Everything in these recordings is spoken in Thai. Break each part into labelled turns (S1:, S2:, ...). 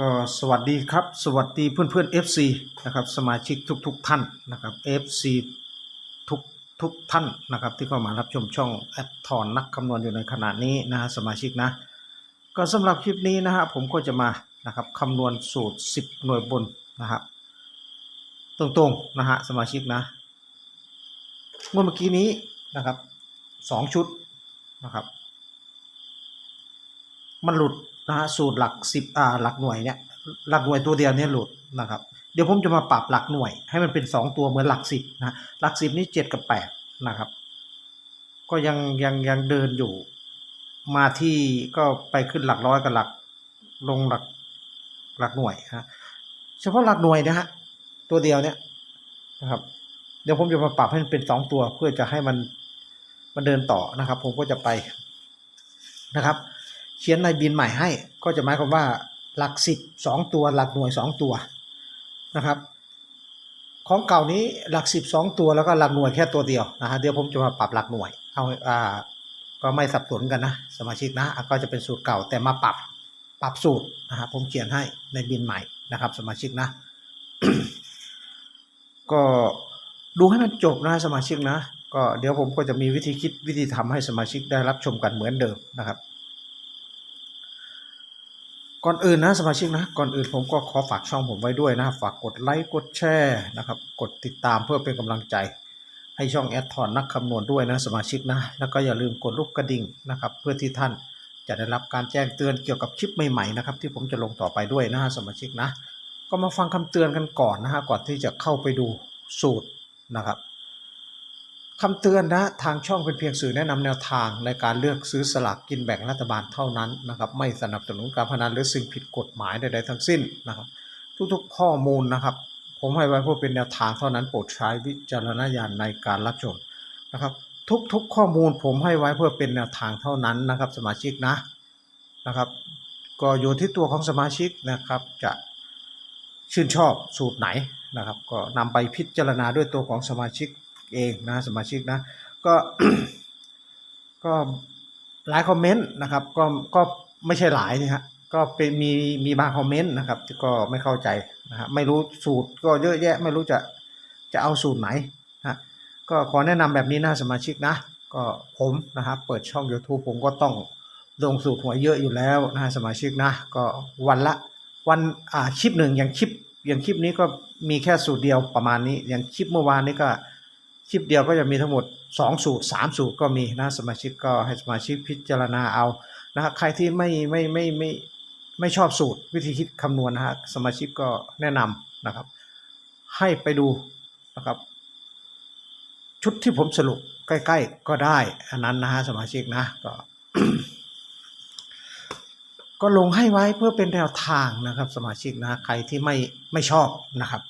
S1: ก็สวัสดีครับ สวัสดีเพื่อนเพื่อน FC นะครับสมาชิกทุกๆทท่านนะครับ FC ทุกทุกท่านนะครับที่เข้ามารับชมช่องแอดทอนนักคำนวณอยู่ในขณะนี้นะฮะสมาชิกนะ ก็สำหรับคลิปนี้นะฮะผมก็จะมานะครับคำนวณสูตร 10 หน่วยบนนะครับตรงๆนะฮะสมาชิกนะงวดเมื่อกี้นี้นะครับสองชุดนะครับมันหลุด นะฮะสูตรหลักสิบอ่าหลักหน่วยเนี่ยหลักหน่วยตัวเดียวเนี่ยหลุดนะครับเดี๋ยวผมจะมาปรับหลักหน่วย ให้มันเป็นสองตัวเหมือนหลักสิบนะหลักสิบนี่เจ็ดกับแปดนะครับ ก็ยังยังยังเดินอยู่ มาที่ก็ไปขึ้นหลักร้อยกับหลักลงหลักหลักหน่วยฮะเฉพาะหลักหน่วยนะฮะตัวเดียวเนี่ยนะครับ เดี๋ยวผมจะมาปรับให้มันเป็นสองตัวเพื่อจะให้มันมันเดินต่อนะครับ ผมก็จะไปนะครับ เขียนในบินใหม่ให้ ก็จะหมายความว่าหลักสิบสองตัวหลักหน่วยสองตัวนะครับ ของเก่านี้หลักสิบสองตัวแล้วก็หลักหน่วยแค่ตัวเดียวนะฮะเดี๋ยวผมจะมาปรับหลักหน่วยเอาอ่าก็ไม่สับสนกันนะ สมาชิกนะก็จะเป็นสูตรเก่าแต่มาปรับปรับสูตรนะฮะผมเขียนให้ในบินใหม่นะครับ สมาชิกนะ ก็ดูให้มันจบนะสมาชิกนะ ก็เดี๋ยวผมก็จะมีวิธีคิดวิธีทำให้สมาชิกได้รับชมกันเหมือนเดิมนะครับ ก่อนอื่นนะสมาชิกนะก่อนอื่นผมก็ขอฝากช่องผมไว้ด้วยนะฝากกดไลค์กดแชร์นะครับกดติดตามเพื่อเป็นกำลังใจ ให้ช่องแอดทอนนักคำนวณด้วยนะสมาชิกนะแล้วก็อย่าลืมกดลูกกระดิ่งนะครับเพื่อที่ท่านจะได้รับการแจ้งเตือนเกี่ยวกับคลิปใหม่ๆนะครับที่ผมจะลงต่อไปด้วยนะสมาชิกนะ ก็มาฟังคำเตือนกันก่อนนะฮะก่อนที่จะเข้าไปดูสูตรนะครับ คำเตือนนะทางช่องเป็นเพียงสื่อแนะนำแนวทางในการเลือกซื้อสลากกินแบ่งรัฐบาลเท่านั้นนะครับไม่สนับสนุนการพนันหรือสิ่งผิดกฎหมายใดๆทั้งสิ้นนะครับ ทุกๆข้อมูลนะครับ ผมให้ไว้เพื่อเป็นแนวทางเท่านั้นโปรดใช้วิจารณญาณในการรับชมนะครับ ทุกๆข้อมูลผมให้ไว้เพื่อเป็นแนวทางเท่านั้นนะครับ สมาชิกนะนะครับ ก็อยู่ที่ตัวของสมาชิกนะครับจะชื่นชอบสูตรไหนนะครับ ก็นำไปพิจารณาด้วยตัวของสมาชิก เองนะสมาชิกนะก็ก็หลายคอมเมนต์นะครับก็ก็ไม่ใช่หลายนะฮะก็เป็นมีมีบางคอมเมนต์นะครับที่ก็ไม่เข้าใจนะฮะไม่รู้สูตรก็เยอะแยะไม่รู้จะจะเอาสูตรไหนนะก็ขอแนะนำแบบนี้นะสมาชิกนะ ก็ผมนะครับเปิดช่อง YouTube ผมก็ต้องลงสูตรหัวเยอะอยู่แล้วนะสมาชิกนะ ก็วันละวันอ่าคลิปหนึ่งอย่างคลิปอย่างคลิปนี้ก็มีแค่สูตรเดียวประมาณนี้ อย่างคลิปเมื่อวานนี้ก็ คลิปเดียวก็จะมีทั้งหมด 2 สูตร 3 สูตรก็มีนะสมาชิกก็ให้สมาชิกพิจารณาเอานะครับใครที่ไม่ไม่ไม่ไม่ไม่ชอบสูตรวิธีคิดคำนวณนะฮะสมาชิกก็แนะนำนะครับ ให้ไปดูนะครับ ชุดที่ผมสรุปใกล้ ๆ ก็ได้อันนั้นนะฮะสมาชิกนะก็ก็ลงให้ไว้เพื่อเป็นแนวทางนะครับ สมาชิกนะใครที่ไม่ไม่ชอบนะครับ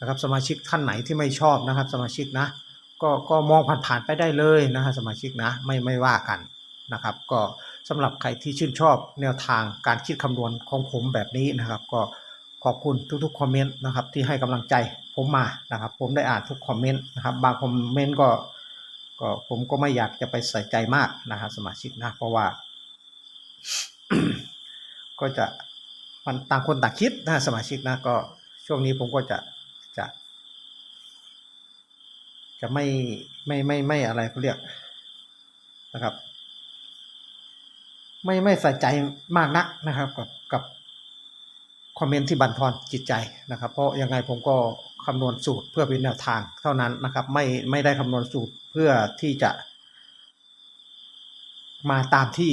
S1: นะครับสมาชิกท่านไหนที่ไม่ชอบนะครับ สมาชิกนะก็ก็มองผ่านๆไปได้เลยนะฮะสมาชิกนะไม่ไม่ว่ากันนะครับ ก็สำหรับใครที่ชื่นชอบแนวทางการคิดคำนวณของผมแบบนี้นะครับ ก็ขอบคุณทุกๆคอมเมนต์นะครับที่ให้กำลังใจผมมานะครับ ผมได้อ่านทุกคอมเมนต์นะครับ บางคอมเมนต์ก็ก็ผมก็ไม่อยากจะไปใส่ใจมากนะครับสมาชิกนะเพราะว่า ก็จะมันต่างคนต่างคิดนะสมาชิกนะก็ช่วงนี้ผมก็จะ จะ จะไม่ไม่ไม่ไม่อะไรเขาเรียกนะครับ ไม่ไม่ใส่ใจมากนักนะครับ กับกับคอมเมนต์ที่บันทอนจิตใจนะครับ เพราะยังไงผมก็คำนวณสูตรเพื่อเป็นแนวทางเท่านั้นนะครับ ไม่ไม่ได้คำนวณสูตรเพื่อที่จะมาตามที่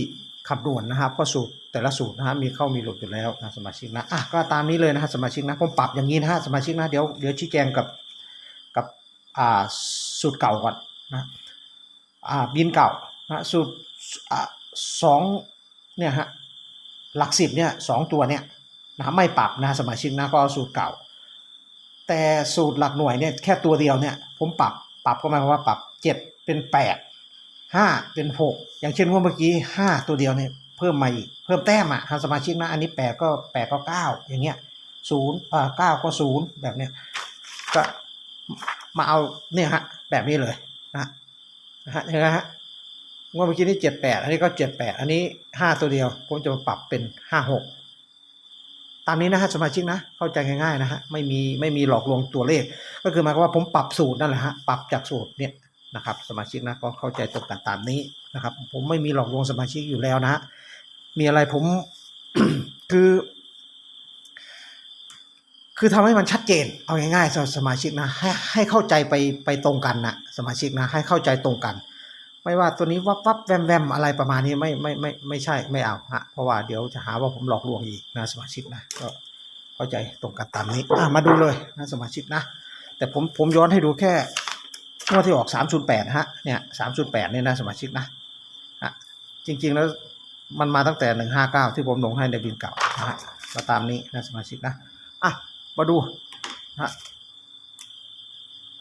S1: คำนวณนะครับเพราะสูตร แต่ละสูตรนะฮะมีเข้ามีหลุดอยู่แล้วนะสมาชิกนะอะก็ตามนี้เลยนะฮะสมาชิกนะผมปรับอย่างนี้นะฮะสมาชิกนะเดี๋ยวเดี๋ยวชี้แจงกับกับอ่าสูตรเก่าก่อนนะอ่าบินเก่านะสูตรอ่าสองเนี่ยฮะหลักสิบเนี่ยสองตัวเนี่ยนะไม่ปรับนะสมาชิกนะก็เอาสูตรเก่า แต่สูตรหลักหน่วยเนี่ยแค่ตัวเดียวเนี่ยผมปรับปรับก็หมายความว่าปรับเจ็ดเป็นแปดห้าเป็นหกอย่างเช่นว่าเมื่อกี้ห้าตัวเดียวเนี่ย เพิ่มมาอีกเพิ่มแต้มอะทางสมาชิกนะอันนี้แปดก็แปดก็เก้าอย่างเงี้ยศูนย์อ่าเก้าก็ศูนย์แบบเนี้ยก็มาเอาเนี่ยฮะแบบนี้เลยนะนะฮะเห็นไหมฮะว่าเมื่อกี้นี่เจ็ดแปดอันนี้ก็เจ็ดแปดอันนี้ห้าตัวเดียวผมจะมาปรับเป็นห้าหกตามนี้นะฮะสมาชิกนะเข้าใจง่ายๆนะฮะไม่มีไม่มีหลอกลวงตัวเลข ก็คือหมายความว่าผมปรับสูตรนั่นแหละฮะปรับจากสูตรเนี่ยนะครับ สมาชิกนะก็เข้าใจตรงกันตามนี้นะครับ ผมไม่มีหลอกลวงสมาชิกอยู่แล้วนะฮะ มีอะไรผม คือ คือทำให้มันชัดเจน เอาง่ายๆสำหรับสมาชิกนะให้ให้เข้าใจไปไปตรงกันนะสมาชิกนะ ให้เข้าใจตรงกัน ไม่ว่าตัวนี้วับวับแวมแวมอะไรประมาณนี้ไม่ไม่ไม่ไม่ใช่ไม่เอาฮะเพราะว่าเดี๋ยวจะหาว่าผมหลอกลวงอีกนะสมาชิกนะก็เข้าใจตรงกันตามนี้อะมาดูเลยนะสมาชิกนะแต่ผมผมย้อนให้ดูแค่งวดที่ออก 308 ฮะ เนี่ย 308 เนี่ยนะสมาชิกนะ ฮะ จริง ๆ แล้ว มันมาตั้งแต่159ที่ผมลงให้ในบินเก่านะฮะก็ตามนี้นะสมาชิกนะอะมาดูนะฮะ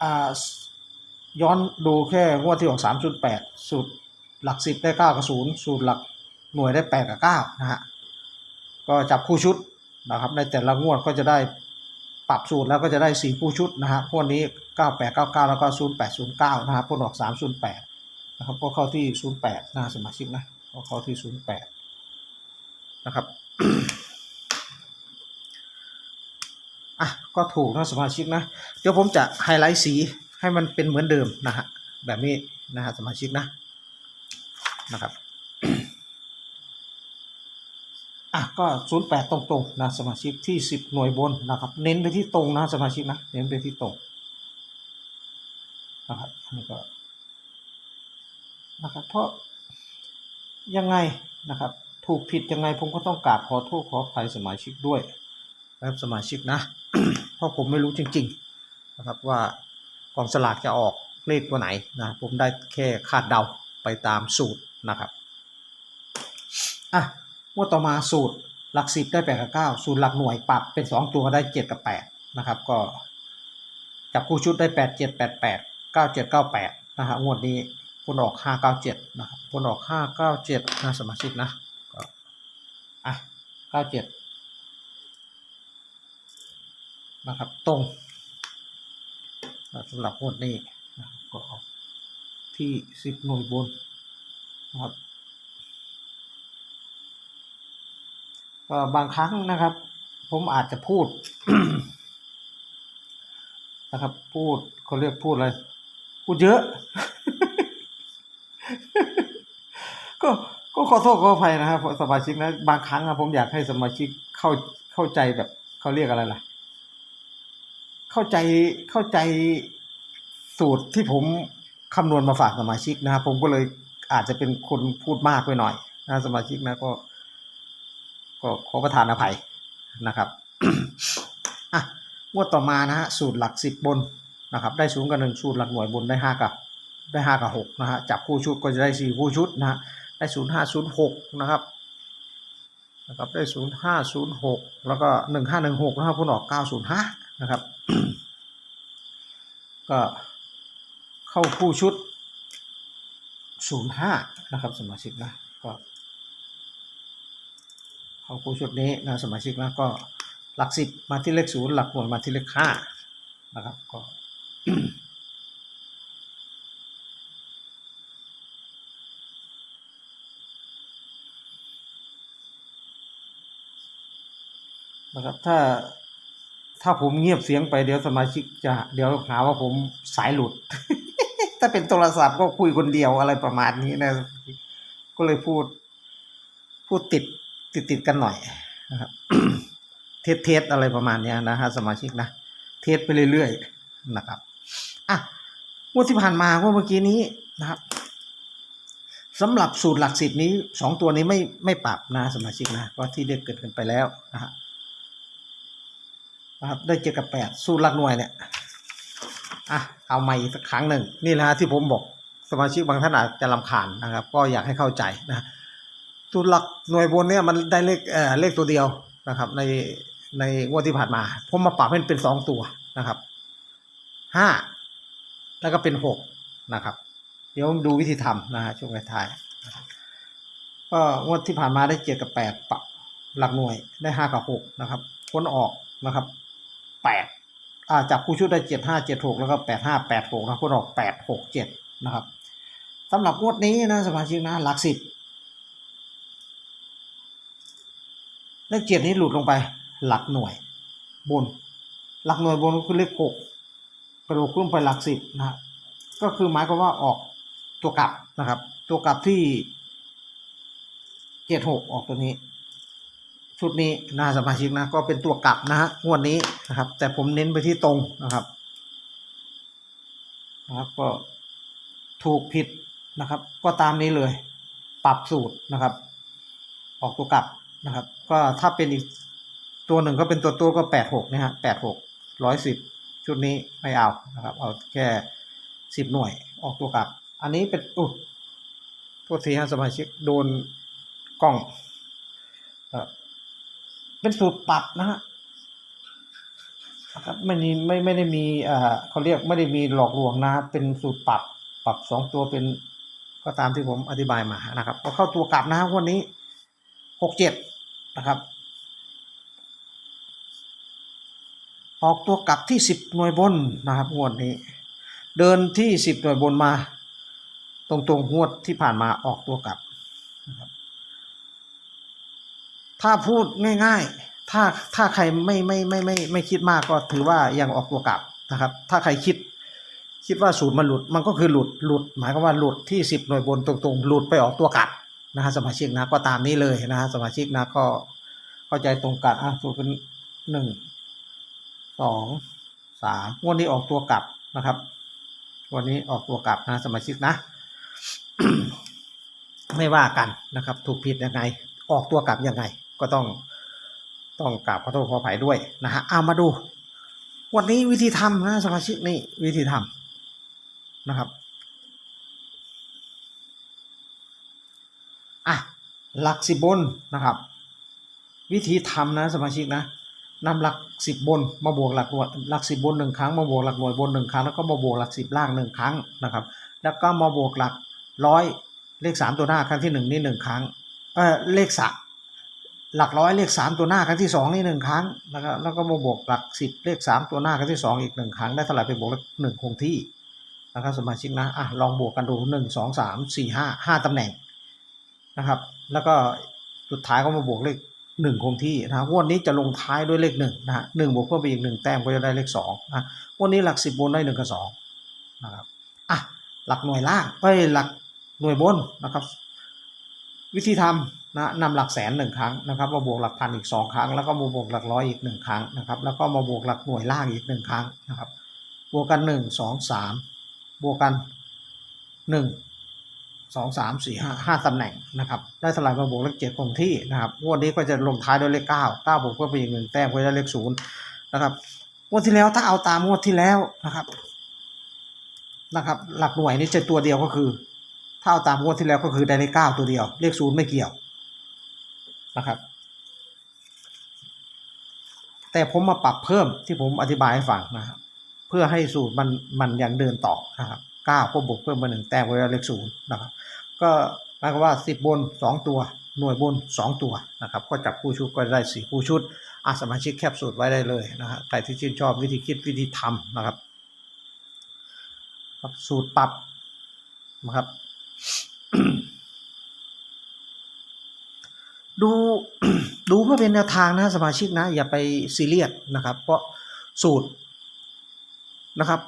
S1: อ่าย้อนดูแค่งวดที่ออก3.8สูตรหลัก10ได้9กับ0สูตรหลักหน่วยได้8กับ9นะฮะก็จับคู่ชุดนะครับในแต่ละงวดก็จะได้ปรับสูตรแล้วก็จะได้4คู่ชุดนะฮะพวกนี้9899แล้วก็0809นะครับพวกดอก308นะครับก็เข้าที่08นะสมาชิกนะ ก็เขาที่08นย์แปดนะครับอะก็ถูกนะสมาชิกนะ เดี๋ยวผมจะไฮไลท์สีให้มันเป็นเหมือนเดิมนะฮะแบบนี้นะฮะสมาชิกนะนะครับอะก็ 08 ตรงๆนะสมาชิกที่ 10 หน่วยบนนะครับ เน้นไปที่ตรงนะสมาชิกนะเน้นไปที่ตรงนะครับอันนี้ก็นะครับเพราะ ยังไงนะครับ ถูกผิดยังไงผมก็ต้องกราบขอโทษขออภัยสมาชิกด้วยนะครับสมาชิกนะเพราะผมไม่รู้จริง ๆนะครับว่ากองสลากจะออกเลขตัวไหนนะผมได้แค่คาดเดาไปตามสูตรนะครับอะงวดต่อมาสูตรหลักสิบได้แปดกับเก้าสูตรหลักหน่วยปรับเป็นสองตัวได้เจ็ดกับแปดนะครับก็จับคู่ชุดได้แปดเจ็ดแปดแปดเก้าเจ็ดเก้าแปดนะฮะงวดนี้ ผลออกห้าเก้าเจ็ดนะครับผลออกห้าเก้าเจ็ดนะสมาชิกนะก็อะเก้าเจ็ดนะครับ ตรงสำหรับงวดนี้นะก็ออกที่สิบหน่วยบนนะครับก็บางครั้งนะครับ ผมอาจจะพูดนะครับ พูดเขาเรียกพูดอะไร พูดเยอะ ก็ก็ขอโทษขออภัยนะครับสมาชิกนะบางครั้งนะผมอยากให้สมาชิกเข้าเข้าใจแบบเขาเรียกอะไรล่ะ เข้าใจเข้าใจสูตรที่ผมคำนวณมาฝากสมาชิกนะครับ ผมก็เลยอาจจะเป็นคนพูดมากไปหน่อยนะสมาชิกนะก็ ก็ขอประทานอภัยนะครับอะงวดต่อมานะฮะสูตรหลักสิบบนนะครับ ได้ศูนย์กับหนึ่งสูตรหลักหน่วยบนได้ห้ากับ ได้ห้ากับหกนะฮะจับคู่ชุดก็จะได้สี่คู่ชุดนะฮะ ได้ศูนย์ห้าศูนย์หกนะครับนะครับได้ศูนย์ห้าศูนย์หกแล้วก็หนึ่งห้าหนึ่งหกนะครับพุ่นออกเก้าศูนย์ห้านะครับ ก็เข้าคู่ชุดศูนย์ห้านะครับสมาชิกนะก็เข้าคู่ชุดนี้นะสมาชิกนะก็หลักสิบมาที่เลขศูนย์หลักหน่วยมาที่เลขห้านะครับก็ นะครับ ถ้าถ้าผมเงียบเสียงไปเดี๋ยวสมาชิกจะ เดี๋ยวหาว่าผมสายหลุด ถ้าเป็นโทรศัพท์ก็คุยคนเดียวอะไรประมาณนี้นะ ก็เลยพูด พูดติดติดติดกันหน่อยนะครับเทสเทสอะไรประมาณนี้นะฮะสมาชิกนะเทสไปเรื่อยๆนะครับอะงวดที่ผ่านมางวดเมื่อกี้นี้นะครับสำหรับสูตรหลักสิบนี้สองตัวนี้ไม่ไม่ปรับนะสมาชิกนะก็ที่ได้เกิดกันไปแล้วนะฮะ นะครับได้เจ็ดกับแปดสูตรหลักหน่วยเนี่ยอะเอาใหม่อีกสักครั้งหนึ่งนี่แหละฮะที่ผมบอกสมาชิกบางท่านอาจจะลำคาญนะครับ ก็อยากให้เข้าใจนะสูตรหลักหน่วยบนเนี่ยมันได้เลขเอ่อเลขตัวเดียวนะครับ ในในงวดที่ผ่านมา ผมมาปรับให้เป็นสองตัวนะครับห้าแล้วก็เป็นหกนะครับ เดี๋ยวดูวิธีทำนะฮะช่วงท้ายก็งวดที่ผ่านมาได้เจ็ดกับแปดปรับหลักหน่วยได้ห้ากับหกนะครับพ้นออกนะครับ แปดอ่าจับคู่ชุดได้เจ็ดห้าเจ็ดหกแล้วก็แปดห้าแปดหกนะคุณออกแปดหกเจ็ดนะครับสำหรับงวดนี้นะสมาชิกนะหลักสิบเลขเจ็ดนี้หลุดลงไปหลักหน่วยบน หลักหน่วยบนก็คือเลขหกกระโดดขึ้นไปหลักสิบนะก็คือหมายความว่าออกตัวกลับนะครับ ตัวกลับที่เจ็ดหกออกตัวนี้ ชุดนี้นะสมาชิกนะก็เป็นตัวกลับนะฮะงวดนี้นะครับ แต่ผมเน้นไปที่ตรงนะครับนะครับก็ถูกผิดนะครับ ก็ตามนี้เลย ปรับสูตรนะครับ ออกตัวกลับนะครับ ก็ถ้าเป็นอีกตัวหนึ่งก็เป็นตัวตัวก็แปดหกนะฮะแปดหกร้อยสิบชุดนี้ไม่เอานะครับ เอาแค่สิบหน่วยออกตัวกลับ อันนี้เป็นอู้โทษทีฮะสมาชิกโดนกล้องอ่อ เป็นสูตรปรับนะฮะครับไม่มีไม่ไม่ได้มีเอ่อเขาเรียกไม่ได้มีหลอกลวงนะเป็นสูตรปรับปรับสองตัวเป็น ก็ตามที่ผมอธิบายมานะครับก็เข้าตัวกลับนะวันนี้หกเจ็ดนะครับออกตัวกลับที่สิบหน่วยบนนะครับงวดนี้ เดินที่สิบหน่วยบนมา ตรงๆงวดที่ผ่านมาออกตัวกลับ ถ้าพูดง่าย ๆ ถ้าถ้าใครไม่ไม่ไม่ไม่ไม่คิดมากก็ถือว่ายังออกตัวกลับนะครับ ถ้าใครคิดคิดว่าสูตรมันหลุดมันก็คือหลุดหลุด หมายความว่าหลุดที่สิบหน่วยบนตรงๆ หลุดไปออกตัวกลับนะฮะสมาชิกนะก็ตามนี้เลยนะฮะสมาชิกนะก็เข้าใจตรงกันอะสูตรเป็นหนึ่งสองสามวันนี้ออกตัวกลับนะครับ วันนี้ออกตัวกลับนะสมาชิกนะ ไม่ว่ากันนะครับ ถูกผิดยังไง ออกตัวกลับยังไง ก็ต้องต้องกราบขอโทษขออภัยด้วยนะฮะเอามาดู วันนี้วิธีทำนะสมาชิกนี่วิธีทำนะครับอะหลักสิบบนนะครับ วิธีทำนะสมาชิกนะนำหลักสิบบนมาบวกหลักหน่วยหลักสิบบนหนึ่งครั้งมาบวกหลักหน่วยบนหนึ่งครั้งแล้วก็มาบวกหลักสิบล่างหนึ่งครั้งนะครับ แล้วก็มาบวกหลักร้อยเลขสามตัวหน้าครั้งที่หนึ่งนี่หนึ่งครั้งเออเลขสาม หลักร้อยเลขสามตัวหน้าครั้งที่สองนี่หนึ่งครั้ง แล้วก็แล้วก็มาบวกหลักสิบเลขสามตัวหน้าครั้งที่สองอีกหนึ่งครั้งได้เท่าไหร่ไปบวกเลขหนึ่งคงที่นะครับสมาชิกนะอะลองบวกกันดูหนึ่งสองสามสี่ห้าห้าตำแหน่งนะครับ แล้วก็สุดท้ายก็มาบวกเลขหนึ่งคงที่นะงวดนี้จะลงท้ายด้วยเลขหนึ่งนะฮะหนึ่งบวกเพิ่มไปอีกหนึ่งแต้มก็จะได้เลขสองนะงวันนี้หลักสิบบนได้หนึ่งกับสองนะครับอะหลักหน่วยล่างเอ้ยหลักหน่วยบนนะครับ วิธีทำ นะนำหลักแสนหนึ่งครั้งนะครับมาบวกหลักพันอีกสองครั้ง แล้วก็มาบวกหลักร้อยอีกหนึ่งครั้งนะครับแล้วก็มาบวกหลักหน่วยล่างอีกหนึ่งครั้งนะครับบวกกันหนึ่งสองสามบวกกันหนึ่งสองสามสี่ห้าห้าตำแหน่งนะครับได้เท่าไหร่มาบวกเลขเจ็ดคงที่นะครับงวดนี้ก็จะลงท้ายด้วยเลขเก้าเก้าบวกเพิ่มไปอีกหนึ่งแต้มก็จะได้เลขศูนย์นะครับงวดที่แล้วถ้าเอาตามงวดที่แล้วนะครับนะครับ หลักหน่วยนี่จะตัวเดียวก็คือ ถ้าเอาตามงวดที่แล้วก็คือได้เลขเก้าตัวเดียว เลขศูนย์ไม่เกี่ยว นะครับ แต่ผมมาปรับเพิ่มที่ผมอธิบายให้ฟังนะครับ เพื่อให้สูตรมันมันยังเดินต่อนะครับเก้าก็บวกเพิ่มมาหนึ่งแต้มก็ได้เลขศูนย์นะครับ ก็หมายความว่าสิบบนสองตัวหน่วยบนสองตัวนะครับ ก็จับคู่ชุดก็ได้สี่คู่ชุดอาสมาชิกแคปสูตรไว้ได้เลยนะฮะใครที่ชื่นชอบวิธีคิดวิธีทำนะครับ สูตรปรับนะครับ ดูดูเพื่อเป็นแนวทางนะสมาชิกนะ อย่าไปซีเรียสนะครับ เพราะสูตรนะครับ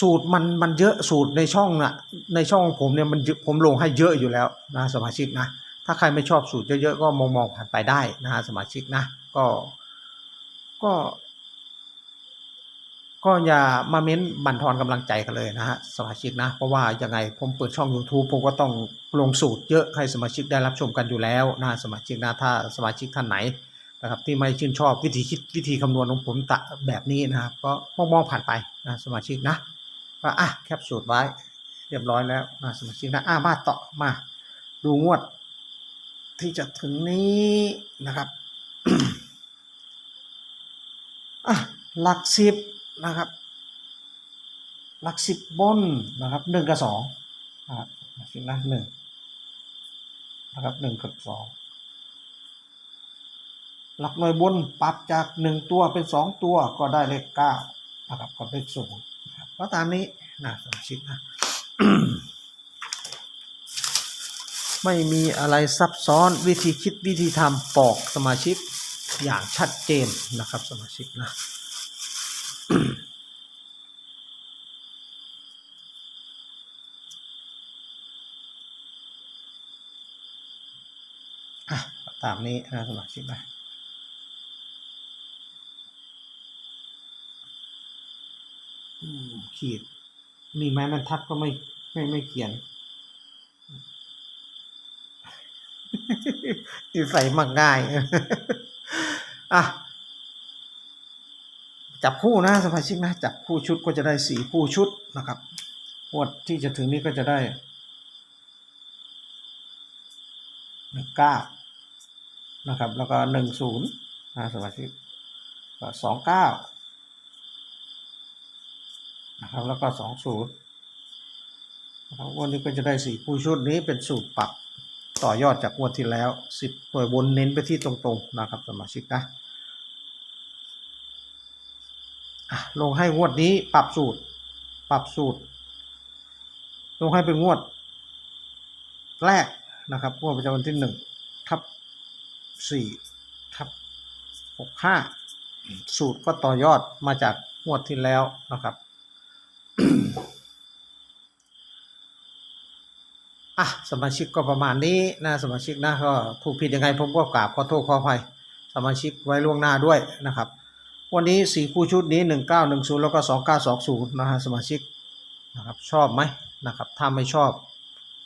S1: สูตรมันมันเยอะสูตรในช่องน่ะในช่องผมเนี่ยมันผมลงให้เยอะอยู่แล้วนะสมาชิกนะ ถ้าใครไม่ชอบสูตรเยอะๆก็มองมองผ่านไปได้นะฮะสมาชิกนะ ก็ก็ ก็อย่ามาเม้นบั่นทอนกำลังใจกันเลยนะฮะสมาชิกนะ เพราะว่ายังไงผมเปิดช่อง YouTube ผมก็ต้องลงสูตรเยอะให้สมาชิกได้รับชมกันอยู่แล้วนะสมาชิกนะถ้าสมาชิกท่านไหนนะครับที่ไม่ชื่นชอบวิธีคิดวิธีคำนวณของผมตะแบบนี้นะครับก็มองมองผ่านไปนะสมาชิกนะก็อะแคปสูตรไว้เรียบร้อยแล้วนะสมาชิกนะอะมาต่อมาดูงวด ที่จะถึงนี้นะครับอะหลักสิบ นะครับหลักสิบบนนะครับหนึ่งกับสองนะครับหลักสิบนะหนึ่งนะครับหนึ่งกับสองหลักหน่วยบนปรับจากหนึ่งตัวเป็นสองตัวก็ได้เลขเก้านะครับก็เลขศูนย์นะครับก็ตามนี้นะสมาชิกนะไม่มีอะไรซับซ้อนวิธีคิดวิธีทำปอกสมาชิกอย่างชัดเจนนะครับสมาชิกนะ อะตามนี้นะสมาชิกนะอืมขีด มีไม้บรรทัดก็ไม่ไม่ไม่เขียนนิสัยมักง่าย อะ จับคู่นะสมาชิกนะจับคู่ชุดก็จะได้สี่คู่ชุดนะครับงวดที่จะถึงนี้ก็จะได้หนึ่งเก้านะครับ แล้วก็หนึ่งศูนย์นะสมาชิกก็สองเก้านะครับแล้วก็สองศูนย์นะครับวันนี้ก็จะได้สี่คู่ชุดนี้เป็นสูตรปรับต่อยอดจากงวดที่แล้วสิบหน่วยบนเน้นไปที่ตรงๆนะครับสมาชิกนะ อะ ลงให้งวดนี้ปรับสูตร ปรับสูตร ลงให้เป็นงวด แรกนะครับงวดประจำวันที่หนึ่งทับสี่ทับหกห้าสูตรก็ต่อยอดมาจากงวดที่แล้วนะครับอะสมาชิกก็ประมาณนี้นะสมาชิกนะก็ถูกผิดยังไงผมก็กราบขอโทษขออภัยสมาชิกไว้ล่วงหน้าด้วยนะครับ วันนี้สี่คู่ชุดนี้หนึ่งเก้าหนึ่งศูนย์แล้วก็สองเก้าสองศูนย์นะฮะสมาชิกนะครับชอบไหมนะครับถ้าไม่ชอบ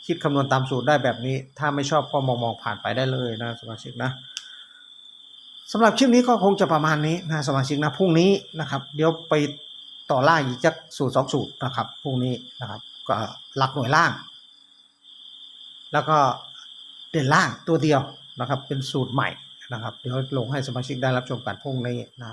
S1: คิดคำนวณตามสูตรได้แบบนี้ ถ้าไม่ชอบก็มองมองผ่านไปได้เลยนะสมาชิกนะสำหรับคลิปนี้ก็คงจะประมาณนี้นะสมาชิกนะพรุ่งนี้นะครับ เดี๋ยวไปต่อล่างอีกจักสูตรสองสูตรนะครับพรุ่งนี้นะครับก็หลักหน่วยล่าง แล้วก็เด่นล่างตัวเดียวนะครับ เป็นสูตรใหม่นะครับ เดี๋ยวลงให้สมาชิกได้รับชมกันพรุ่งนี้นะ